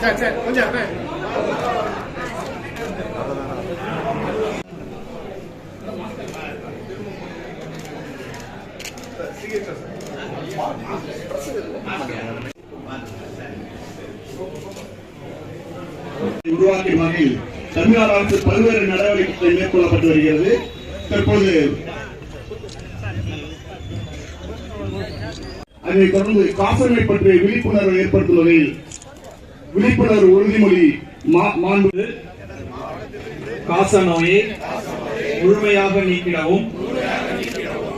சரி சரி கொஞ்சம் உருவாக்கும் வகையில் தமிழக அரசு பல்வேறு நடவடிக்கைகள் மேற்கொள்ளப்பட்டு வருகிறது. தற்போது அதனைத் தொடர்ந்து காசநோய் பற்றிய விழிப்புணர்வை ஏற்படுத்தும் வகையில் விழிப்புணர்வு உறுதிமொழி மா- மாண்பு காச நோயை முழுமையாக நீக்கிடவும்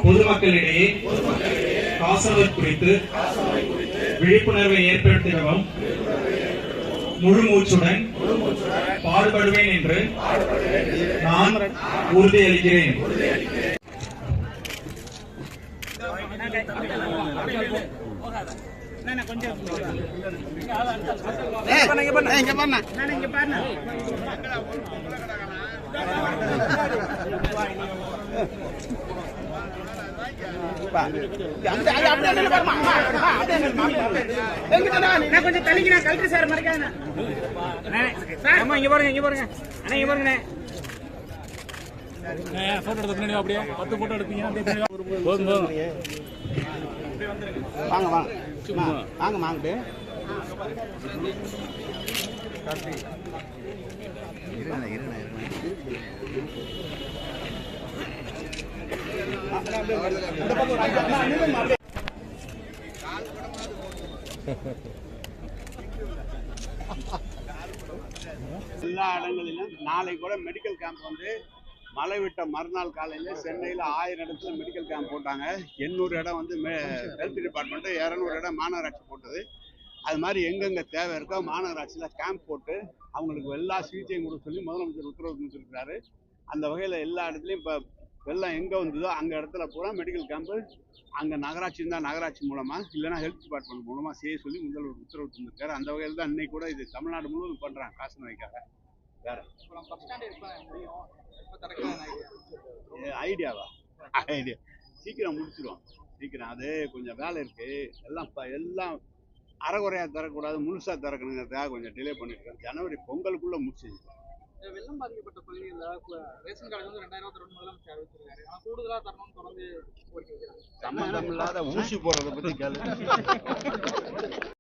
பொதுமக்களிடையே காசநோய் குறித்து விழிப்புணர்வை ஏற்படுத்திடவும் முழு மூச்சுடன் பாடுபடுவேன் என்று நான் உறுதியளிக்கிறேன். கொஞ்சம் தள்ளிக்கிறேன் கல்வி சார் மறைக்காதுண்ணா இங்க பாருங்க இங்க பாருங்க அண்ணா இங்க பாருங்கண்ணே போட்டோ எடுத்த அப்படியே பத்து போட்டோ எடுத்தீங்க போதும் போதும் வாங்க வாங்க வாங்க வாங்க எல்லா இடங்களிலும் நாளை கூட மெடிக்கல் கேம்ப் வந்து மழை விட்ட மறுநாள் காலையில சென்னையில் ஆயிரம் இடத்துல மெடிக்கல் கேம்ப் போட்டாங்க. எண்ணூறு இடம் வந்து ஹெல்த் டிபார்ட்மெண்ட்டு இரநூறு இடம் மாநகராட்சி போட்டது. அது மாதிரி எங்கெங்கே தேவை இருக்கோ மாநகராட்சியில் கேம்ப் போட்டு அவங்களுக்கு எல்லா சிகிச்சையும் கொடுக்க சொல்லி முதலமைச்சர் உத்தரவு கொடுத்துருக்கிறாரு. அந்த வகையில் எல்லா இடத்துலையும் இப்போ வெள்ளம் எங்கே வந்ததோ அங்கே இடத்துல பூரா மெடிக்கல் கேம்ப்பு அங்கே நகராட்சி இருந்தால் நகராட்சி மூலமாக இல்லைன்னா ஹெல்த் டிபார்ட்மெண்ட் மூலமாக செய்ய சொல்லி முதல்வர் உத்தரவு தந்திருக்காரு. அந்த வகையில் தான் இன்னைக்கு கூட இது தமிழ்நாடு முழுவதும் பண்ணுறாங்க காசு நோய்க்காக. வேற. ஐடியாவா? ஐடியா. சீக்கிரம் முடிச்சிடுவோம் சீக்கிரம். அது கொஞ்சம் வேலை இருக்கு. எல்லாம் எல்லாம் அரைகுறையா தரக்கூடாது முழுசா திறக்கணுங்கிறதுக்காக கொஞ்சம் டிலே பண்ணிருக்கேன் ஜனவரி பொங்கலுக்குள்ள முடிச்சு வெள்ளம் பாதிக்கப்பட்ட பகுதிகளில் ரேஷன் கார்டு வந்து ரெண்டாயிரம் இருபத்தி ரெண்டு முதலமைச்சர் அறிவிச்சிருக்காரு. ஆனால் கூடுதலாக தரணும்னு தொடர்ந்து சம்பந்தம் இல்லாத ஊசி போடுறத பத்தி கேளு.